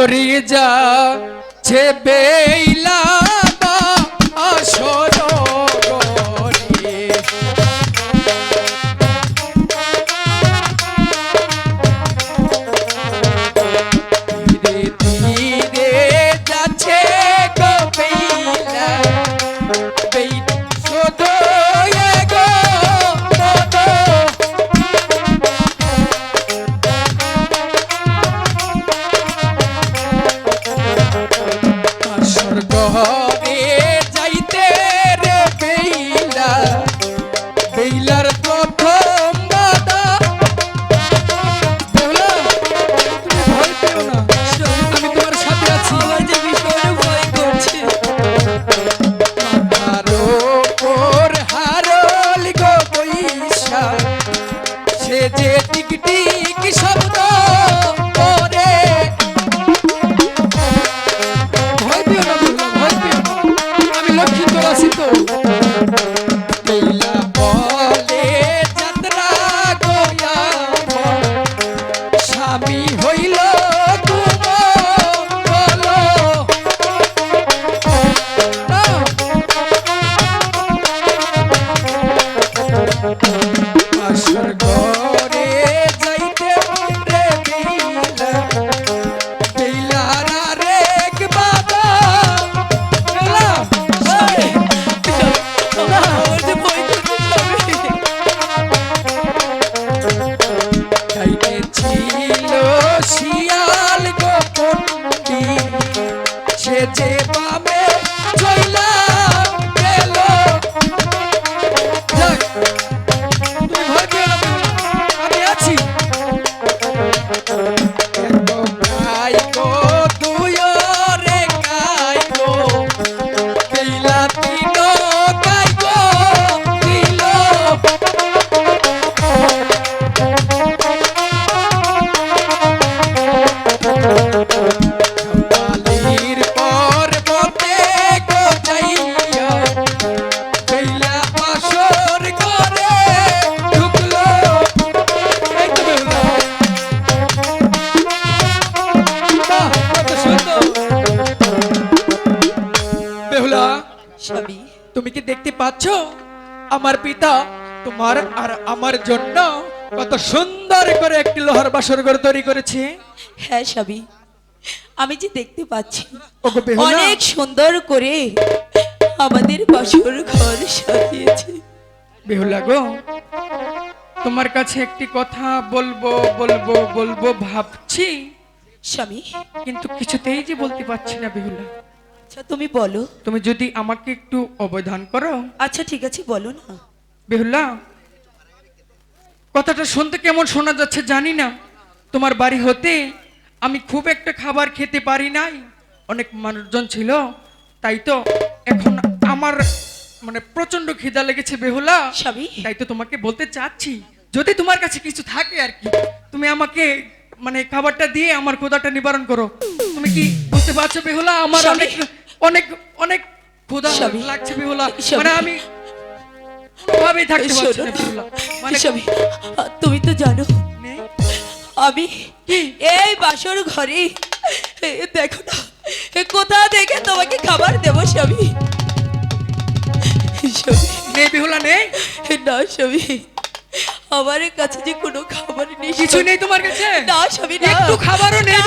করি যা ছে বেইলা বেইলার প্রথম বাধা। আমি তোমার সাথে আছি। ভয় করছে। হারল গো পয়সা সে যে টিক টিক শব্দ স্বামী তুমি কি দেখতে পাচ্ছ? আমার পিতা তোমার আর আমার জন্য কত সুন্দর করে একটি লোহার বাসর ঘর তৈরি করেছে। হ্যাঁ স্বামী আমি যে দেখতে পাচ্ছি অনেক সুন্দর করে আমাদের বাসর ঘর সাজিয়েছে। বেহুলা গো তোমার কাছে একটি কথা বলব বলব বলব ভাবছি। স্বামী কিন্তু কিছুতেই যে বলতে পারছি না বেহুলা। আচ্ছা তুমি বলো। তুমি যদি আমাকে একটু অবধান করো। আচ্ছা ঠিক আছে বলো না। বেহুলা কথাটা শুনতে কেমন শোনা যাচ্ছে জানি না। তোমার বাড়ি হতে আমি খুব একটা খাবার খেতে পারি নাই। অনেক মানুষজন ছিল তাই তো এখন আমার মানে প্রচণ্ড খিদা লেগেছে বেহুলা। স্বামী। তাই তো তোমাকে বলতে চাচ্ছি যদি তোমার কাছে কিছু থাকে আর কি তুমি আমাকে মানে খাবারটা দিয়ে আমার ক্ষুধাটা নিবারণ করো। তুমি কি বুঝতে পারছ বেহুলা? আমার অনেক অনেক অনেক ক্ষুধা। লাগছে বেহুলা। মানে আমি কোনোভাবেই থাকতে পারছি না বেহুলা। মানে তুমি তো জানো আমি এই বাসর ঘরে দেখো না কোথা থেকে তোমাকে খাবার দেবো স্বামী। নেই বেহুলা নেই না স্বামী আমার কাছে যে কোনো খাবার নেই কিছু নেই তোমার কাছে? না স্বামী না। একটু খাবারও নেই